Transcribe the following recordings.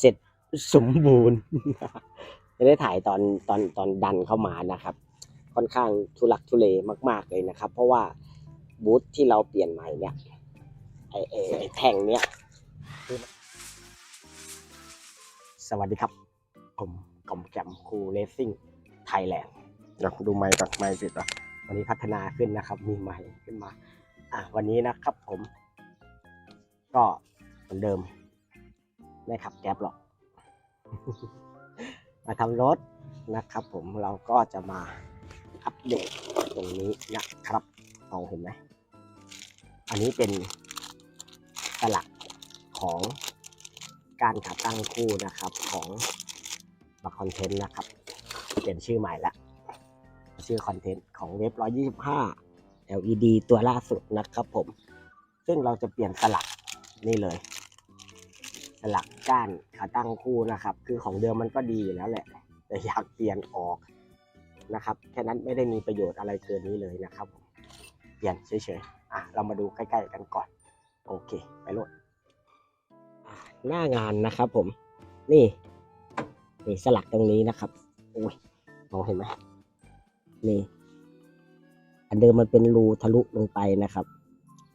เสร็จสมบูรณ์ จะได้ถ่ายตอนตอนตอนดันเข้ามานะครับ ค่อนข้างทุลักทุเลมาก ๆเลยนะครับ เพราะว่าบูธที่เราเปลี่ยนใหม่เนี่ยไอไอไอแท่งเนี่ยคือสวัสดีครับ ผมกอมแกมคูเลสซิ่งไทยแลนด์เดี๋ยวดูไมค์ก่อนไมค์ปิดอะวันนี้พัฒนาขึ้นนะครับ มีไมค์ขึ้นมา อะวันนี้นะครับผม ก็เหมือนเดิม ไม่ขับแก๊ปหรอก มาทำรถนะครับ ผมเราก็จะมาอัปเดตตรงนี้นะครับมองเห็นไหมอันนี้เป็นสลักของการขาตั้งคู่นะครับของบัคคอนเทนต์นะครับ เปลี่ยนชื่อใหม่ละชื่อคอนเทนต์ของเว็บ 125 LED ตัวล่าสุดนะครับผม ซึ่งเราจะเปลี่ยนสลักนี่เลย สลักก้านขาตั้งคู่นะครับ คือของเดิมมันก็ดีอยู่แล้วแหละ แต่อยากเปลี่ยนออกนะครับ แค่นั้นไม่ได้มีประโยชน์อะไรเกินนี้เลยนะครับผมเปลี่ยนเฉยๆอะเรามาดูใกล้ๆกันก่อน โอเค ไปโลดหน้างานนะครับผม นี่นี่สลักตรงนี้นะครับโอ้ยมองเห็นไหมนี่อันเดิมมันเป็นรูทะลุลงไปนะครับ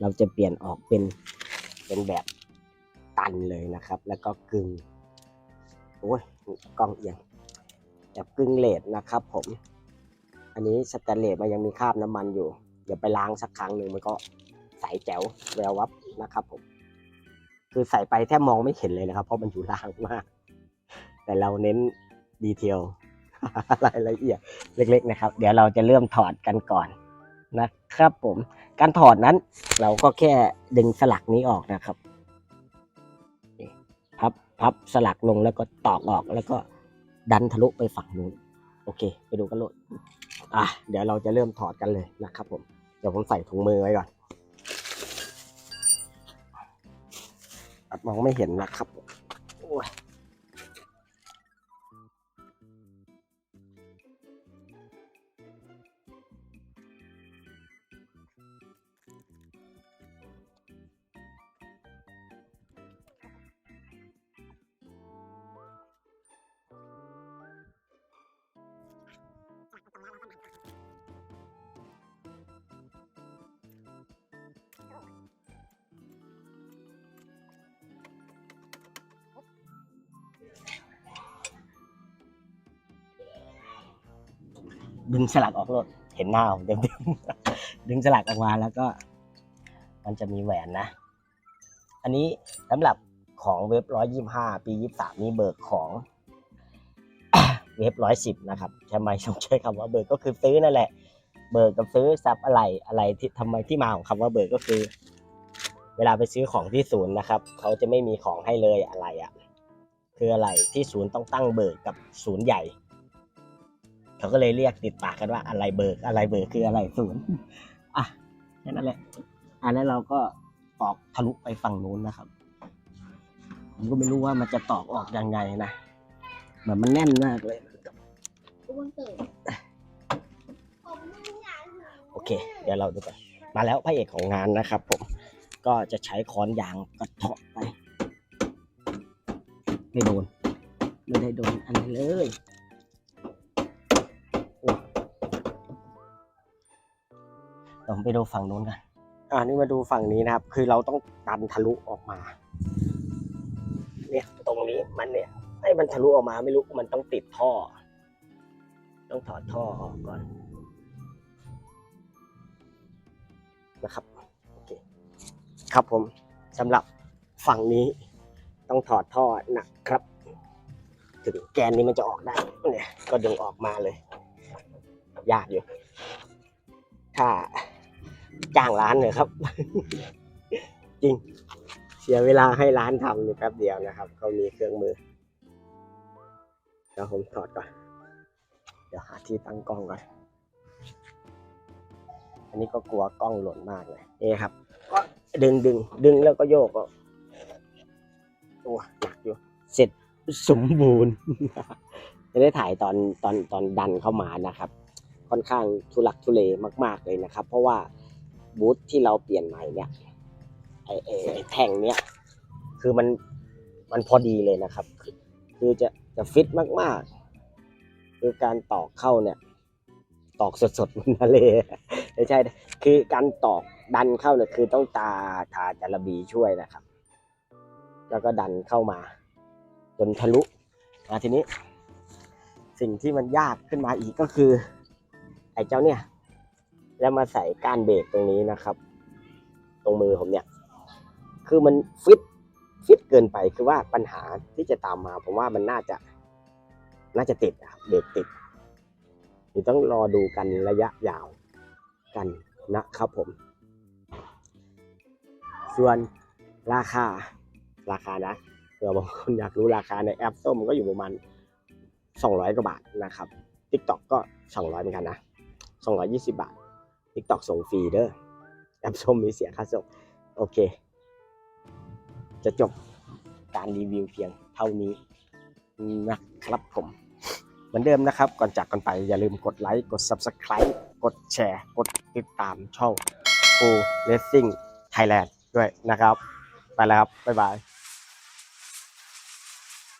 เราจะเปลี่ยนออกเป็นเป็นแบบ ตันเลยนะครับ แล้วก็กึง่งโอ้ยกล้องเอียงแบบกึ่งเลดนะครับ ผม อันนี้สแตนเลสมันยังมีคราบน้ำมันอยู่เดี๋ยวไปล้างสักครั้งหนึ่งมันก็ใสแจ๋วแวววับนะครับ ผม คือใส่ไปแทบมองไม่เห็นเลยนะครับ เพราะมันอยู่ล่างมาก แต่เราเน้นดีเทลรายละเอียดเล็ก ๆ นะครับ เดี๋ยวเราจะเริ่มถอดกันก่อนนะครับ ผม การถอดนั้นเราก็แค่ดึงสลักนี้ออกนะครับ พับสลักลงแล้วก็ตอกออกแล้วก็ดันทะลุไปฝั่งนู้น โอเค ไปดูกันโลดอะเดี๋ยวเราจะเริ่มถอดกันเลยนะครับผมเดี๋ยวผมใส่ถุงมือไว้ก่อนมองไม่เห็นนะครับโอ้ย ดึงสลักออกรถเห็นหน้าผมเต็มๆดึงสลักออกมาแล้วก็ มันจะมีแหวนนะ อันนี้สำหรับของเว็บร้อยยี่ห้าปียี่สามนี่เบิกของเว็บร้อยสิบนะครับทำไมต้องใช้คำว่าเบิกก็คือซื้อนั่นแหละ เบิกกับซื้อซับอะไรอะไรที่ทำไมที่มาของคำว่าเบิกก็คือ เวลาไปซื้อของที่ศูนย์นะครับเขาจะไม่มีของให้เลยอะไรอะ่ะคืออะไรที่ศูนย์ต้องตั้งเบิกกับศูนย์ใหญ่ เขาก็เลยเรียกติดปากกันว่าอะไรเบิกอะไรเบิกคืออะไรศูนย์อะแค่นั้นแหละ อันนั้นเราก็ตอกทะลุไปฝั่งนู้นนะครับ ผมก็ไม่รู้ว่ามันจะตอกออกยังไงนะเหมือนมันแน่นมากเลยวันเกิดโอเค เดี๋ยวเราดูกันมาแล้วพระเอกของงานนะครับ ผมก็จะใช้ค้อนยางกระเทาะไปไม่โดน ไม่ได้โดนอันนี้เลย ไปดูฝั่งนู้นกันอ่านี่มาดูฝั่งนี้นะครับ คือเราต้องดันทะลุออกมา เนี่ยตรงนี้มันเนี่ยให้มันทะลุออกมาไม่รู้มันต้องติดท่อ ต้องถอดท่อออกก่อนนะครับโอเคครับผมสำหรับฝั่งนี้ต้องถอดท่อนะครับ ถึงแกนนี้มันจะออกได้เนี่ยก็ดึงออกมาเลย ยากอยู่ถ้า จ้างร้านเลยครับ จริง เสียเวลาให้ร้านทำอยู่แป๊บเดียวนะครับเขามีเครื่องมือเดี๋ยวผมถอดก่อน เดี๋ยวหาที่ตั้งกล้องก่อน อันนี้ก็กลัวกล้องหล่นมากเลยนี่ครับ ก็ดึงดึงดึงแล้วก็โยกก็โอ้หนักอยู่ เสร็จสมบูรณ์ จะได้ถ่ายตอนตอนตอนดันเข้ามานะครับ ค่อนข้างทุลักทุเลมาก ๆเลยนะครับ เพราะว่า บูธที่เราเปลี่ยนใหม่เนี่ยไอไอแท่งเนี่ยคือมันมันพอดีเลยนะครับ คือจะจะฟิตมากๆ คือการตอกเข้าเนี่ย ตอกสดๆมันทะเลไม่ใช่ คือการตอกดันเข้าเนี่ยคือต้องตาทาจารบีช่วยนะครับ แล้วก็ดันเข้ามา จนทะลุมาทีนี้ สิ่งที่มันยากขึ้นมาอีกก็คือ ไอ้เจ้าเนี่ย แล้วมาใส่ก้านเบรกตรงนี้นะครับ ตรงมือผมเนี่ย คือมันฟิตฟิตเกินไปคือว่าปัญหาที่จะตามมา ผมว่ามันน่าจะน่าจะติดอะครับเบรกติดเดี๋ยวต้องรอดูกันระยะยาวกันนะครับผม ส่วนราคาราคานะเผื่อบางคนอยากรู้ราคาในแอปส้มก็อยู่ประมาณ 200 กว่าบาทนะครับ TikTok ก็ 200 เหมือนกันนะ 220 บาท TikTok ส่งฟรีเด้อแอปส้มมีเสียค่าส่ง โอเค จะจบการรีวิวเพียงเท่านี้นะครับผมเหมือนเดิมนะครับ ก่อนจากกันไปอย่าลืมกดไลค์กด Subscribe กดแชร์ กดติดตามช่อง Full Racing Thailand ด้วยนะครับ ไปแล้วครับ บ๊ายบาย